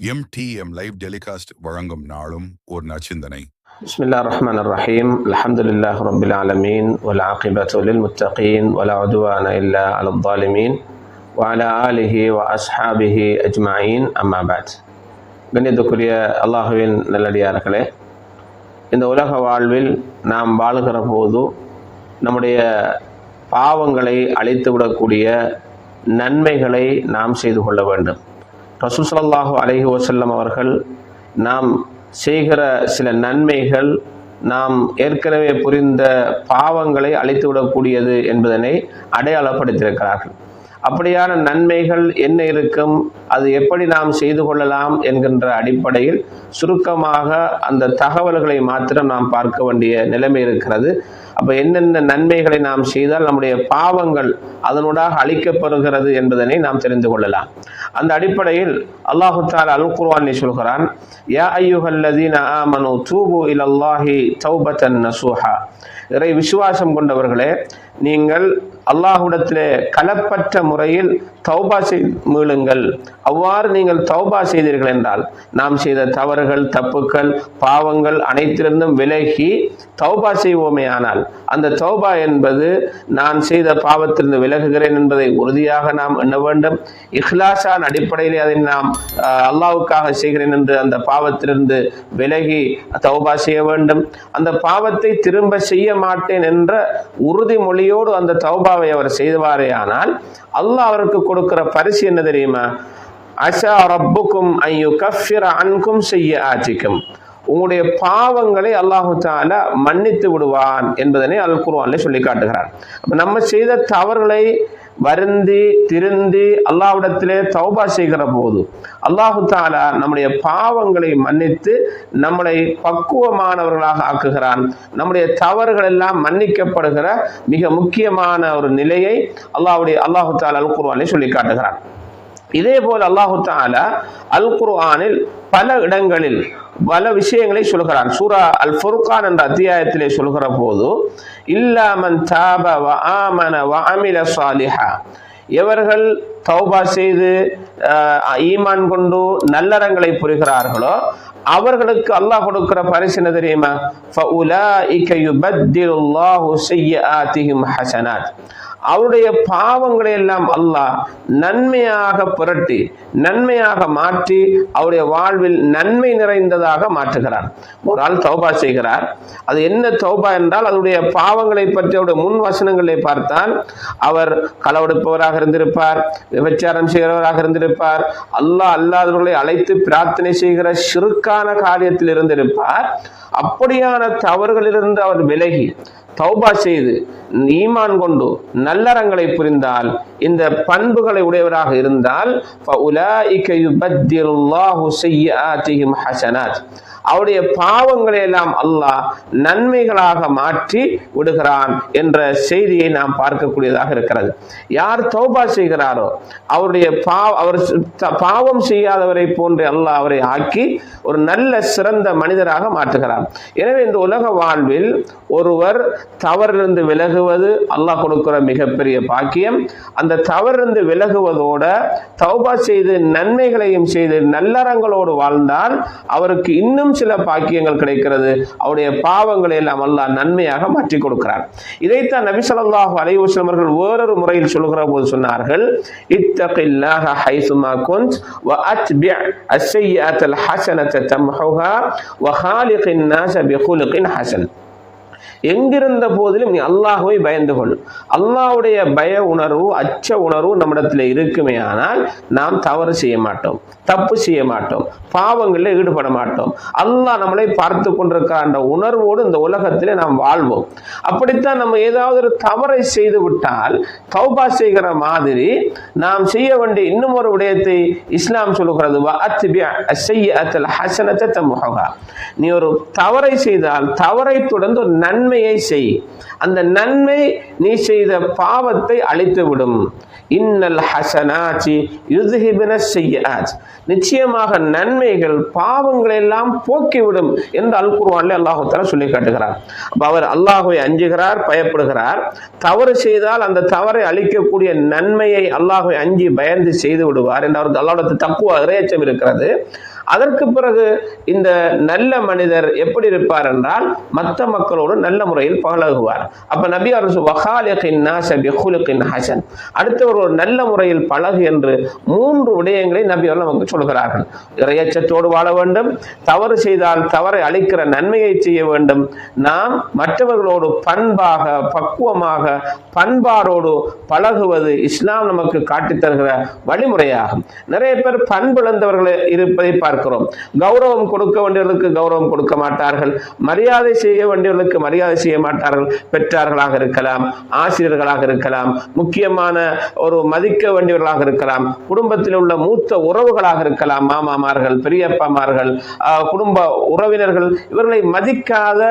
MTM live telecast வழங்கும் நாளும் ஒரு நச்சிந்தனை بسم الله الرحمن الرحيم الحمد لله رب العالمين والعاقبة للمتقين ولا عدوان إلا على الظالمين وعلى آله وأصحابه أجمعين أما بعد கண்ணியத்துக்குரிய அல்லாஹுவின் நல்லடியார்களே இந்த உலக வாழ்வில் நாம் வாழுகிற போது நம்முடைய பாவங்களை அழித்து விடக்கூடிய நன்மைகளை நாம் செய்து கொள்ள வேண்டும் ரசூசல்லாஹு அலஹி வசல்லம் அவர்கள் நாம் செய்கிற சில நன்மைகள் நாம் ஏற்கனவே புரிந்த பாவங்களை அழித்துவிடக்கூடியது என்பதனை அடையாளப்படுத்தியிருக்கிறார்கள். அப்படியான நன்மைகள் என்ன இருக்கும்? அது எப்படி நாம் செய்து கொள்ளலாம்? என்கின்ற அடிப்படையில் சுருக்கமாக அந்த தகவல்களை மாத்திரம் நாம் பார்க்க வேண்டிய நிலைமை இருக்கிறது. அப்போ என்னென்ன நன்மைகளை நாம் செய்தால் நம்முடைய பாவங்கள் அதனூடாக அழிக்கப்படுகிறது என்பதனை நாம் தெரிந்து கொள்ளலாம். அந்த அடிப்படையில் அல்லாஹு தால் அல் குர்வானி சொல்கிறான் யா ஐயுஹல்லதீன ஆமனு தூபு இலல்லாஹி தௌபத்தன் நசூஹா. இறை விசுவாசம் கொண்டவர்களே நீங்கள் அல்லாஹுடத்திலே கலப்பற்ற முறையில் தௌபா மீளுங்கள். அவ்வாறு நீங்கள் தௌபா செய்தீர்கள் என்றால் நாம் செய்த தவறுகள் தப்புக்கள் பாவங்கள் அனைத்திலிருந்தும் விலகி தௌபா செய்வோமே ஆனால் அந்த தௌபா என்பது நான் செய்த பாவத்திலிருந்து விலகுகிறேன் என்பதை உறுதியாக நாம் எண்ண வேண்டும். இஹ்லாசான் அடிப்படையில் அதை நாம் அல்லாவுக்காக செய்கிறேன் என்று அந்த பாவத்திலிருந்து விலகி தௌபா செய்ய வேண்டும். அந்த பாவத்தை திரும்ப செய்ய மாட்டேன் என்ற உறுதிமொழியோடு அந்த தௌபாவை அவர் செய்வாரே ஆனால் அல்லாஹ் அவருக்கு கொடுக்கிற பரிசு என்ன தெரியுமா? அஷா ரப்புக்கும் ஐயோ கஃபிர அன்கும் செய்ய ஆச்சிக்கும் உங்களுடைய பாவங்களை அல்லாஹு தாலா மன்னித்து விடுவான் என்பதனை அல் குருவான்ல சொல்லி காட்டுகிறார். நம்ம செய்த தவறுகளை வருந்தி திருந்தி அல்லாவிடத்திலே தௌபா செய்கிற போது அல்லாஹு தாலா நம்முடைய பாவங்களை மன்னித்து நம்மளை பக்குவமானவர்களாக ஆக்குகிறான். நம்முடைய தவறுகள் எல்லாம் மன்னிக்கப்படுகிற மிக முக்கியமான ஒரு நிலையை அல்லாவுடைய அல்லாஹு தாலா குருவானே சொல்லி காட்டுகிறான். இதே போல் அல்லாஹு தாலா அல் குர்ஆனில் பல இடங்களில் பல விஷயங்களை சொல்கிறான். சூரா அல் ஃபுர்கான் என்ற அத்தியாயத்திலே சொல்கிற போது இல்லாமன் தாப வ ஆமன வ அமில சாலிஹா. எவர்கள் தௌபா செய்து ஈமான் கொண்டு நல்லறங்களை புரிகிறார்களோ அவர்களுக்கு அல்லாஹ் கொடுக்கிற பரிசு என்ன தெரியுமா? ஃபஉலாஇக யுபத்திலுல்லாஹு சய்யிஆத்திஹிம் ஹசனாத். அவருடைய பாவங்களை எல்லாம் அல்லாஹ் நன்மையாக புரட்டி நன்மையாக மாற்றி அவருடைய வாழ்வில் நன்மை நிறைந்ததாக மாற்றுகிறார். ஒரு ஆள் தௌபா செய்கிறார். அது என்ன தௌபா என்றால் அதனுடைய பாவங்களை பற்றி அவருடைய முன் வசனங்களை பார்த்தால் அவர் களவெடுப்பவராக இருந்திருப்பார் விபச்சாரம் செய்கிறவராக இருந்திருப்பார் அல்லாஹ் அல்லாதவர்களை அழைத்து பிரார்த்தனை செய்கிற சிறுக்கான காரியத்தில் இருந்திருப்பார். அப்படியான தவறுகளிலிருந்து அவர் விலகி தௌபா செய்து ஈமான் கொண்டு நல்லறங்களை புரிந்தால் இந்த பண்புகளை உடையவராக இருந்தால் ஹசனாத். அவருடைய பாவங்களை எல்லாம் அல்லாஹ் நன்மைகளாக மாற்றி விடுகிறான் என்ற செய்தியை நாம் பார்க்கக்கூடியதாக இருக்கிறது. யார் தௌபா செய்கிறாரோ அவருடைய பாவ அவர் பாவம் செய்யாதவரை போன்று அல்லாஹ் அவரை ஆக்கி ஒரு நல்ல சிறந்த மனிதராக மாற்றுகிறார். எனவே இந்த உலக வாழ்வில் ஒருவர் தவறிலிருந்து விலகுவது அல்லாஹ் கொடுக்கிற மிகப்பெரிய பாக்கியம். அந்த தவறிலிருந்து விலகுவதோட தௌபா செய்து நன்மைகளையும் செய்து நல்லறங்களோடு வாழ்ந்தால் அவருக்கு இன்னும் சில பாக்கியங்கள் கிடைக்கிறது. அவருடைய பாவங்களை எல்லாம் அல்லாஹ் நன்மையாக மாற்றி கொடுக்கிறார். இதைத்தான் நபி சொல்லாஹு அலைவசம் அவர்கள் வேறொரு முறையில் சொல்கிற போது சொன்னார்கள். இத்தகில்லாக ஹைசுமா குன்த் வ அத்பி அஸ்ஸய்யிஅத்தல் ஹஸனத தம்ஹுஹா வ ஹாலிகின் நாஸ எங்கிருந்த போதிலும் நீ அல்லாஹுவை பயந்து கொள். அல்லாஹுடைய பய உணர்வு அச்ச உணர்வு நம்மிடத்தில் இருக்குமே ஆனால் நாம் தவறு செய்ய மாட்டோம் தப்பு செய்ய மாட்டோம் பாவங்களில் ஈடுபட மாட்டோம். அல்லாஹ் நம்மளை பார்த்து கொண்டிருக்க அந்த உணர்வோடு இந்த உலகத்திலே நாம் வாழ்வோம். அப்படித்தான் நம்ம ஏதாவது ஒரு தவறை செய்து விட்டால் தௌபா செய்கிற மாதிரி நாம் செய்ய வேண்டிய இன்னும் ஒரு விடயத்தை இஸ்லாம் சொல்லுகிறது நீ ஒரு தவறை செய்தால் தவறை தொடர்ந்து ஒரு நன்மை நன்மையை செய். அந்த நன்மை நீ செய்த பாவத்தை அழித்து விடும் இன்னல் ஹசனாச்சி யுதுஹிபின செய்யாச் நிச்சயமாக நன்மைகள் பாவங்களை எல்லாம் போக்கிவிடும் என்று அல் குர்ஆன்ல அல்லாஹு சொல்லி காட்டுகிறார். அப்ப அவர் அல்லாஹுவை அஞ்சுகிறார் பயப்படுகிறார். தவறு செய்தால் அந்த தவறை அழிக்கக்கூடிய நன்மையை அல்லாஹுவை அஞ்சி பயந்து செய்து விடுவார். என்று அவருக்கு அல்லாஹ்வுடைய தக்குவ இறையச்சம் இருக்கிறது. அதற்கு பிறகு இந்த நல்ல மனிதர் எப்படி இருப்பார் என்றால் மற்ற மக்களோடு நல்ல முறையில் பழகுவார். அப்ப நபி அரசு வகாலின் ஹசன். அடுத்தவர் ஒரு நல்ல முறையில் பழகு என்று மூன்று விடயங்களை நபி அவர்கள் நமக்கு சொல்கிறார்கள். இறையச்சத்தோடு வாழ வேண்டும் தவறு செய்தால் தவறை அளிக்கிற நன்மையை செய்ய வேண்டும். நாம் மற்றவர்களோடு பண்பாக பக்குவமாக பண்பாடோடு பழகுவது இஸ்லாம் நமக்கு காட்டித் தருகிற வழிமுறையாகும். நிறைய பேர் பண்பிழந்தவர்கள் இருப்பதை பார்க்கிறோம். கௌரவம் கொடுக்க வேண்டியவர்களுக்கு கௌரவம் கொடுக்க மாட்டார்கள். மரியாதை செய்ய வேண்டியவர்களுக்கு மரியாதை செய்ய மாட்டார்கள். பெற்றார்களாக இருக்கலாம் ஆசிரியர்களாக இருக்கலாம் முக்கியமான ஒரு மதிக்க வேண்டியவர்களாக இருக்கலாம் குடும்பத்தில் உள்ள மூத்த உறவுகளாக இருக்கலாம் மாமாமார்கள் பெரியப்பாமார்கள் குடும்ப உறவினர்கள் இவர்களை மதிக்காத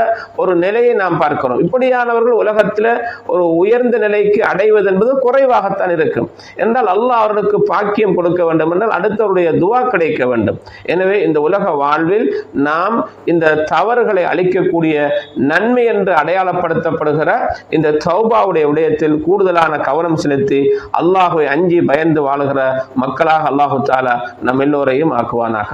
ஒரு நிலையை நாம் பார்க்கிறோம். இப்படியானவர்கள் உலகத்தில் ஒரு உயர்ந்த நிலைக்கு அடைவது என்பது குறைவாகத்தான் இருக்கும். என்றால் அல்லாஹ் அவர்களுக்கு பாக்கியம் கொடுக்க வேண்டும். என்றால் அடுத்தவருடைய துவா கிடைக்க வேண்டும். எனவே இந்த உலக வாழ்வில் நாம் இந்த தவறுகளை அளிக்கக்கூடிய நன்மை என்று அடையாளப்படுத்தப்படுகிற இந்த சௌபாவுடைய விடயத்தில் கூடுதலான கவனம் செலுத்தி அல்லாஹுவை அஞ்சி பயந்து வாழுகிற மக்களாக அல்லாஹு தாலா நம் எல்லோரையும் ஆக்குவானாக.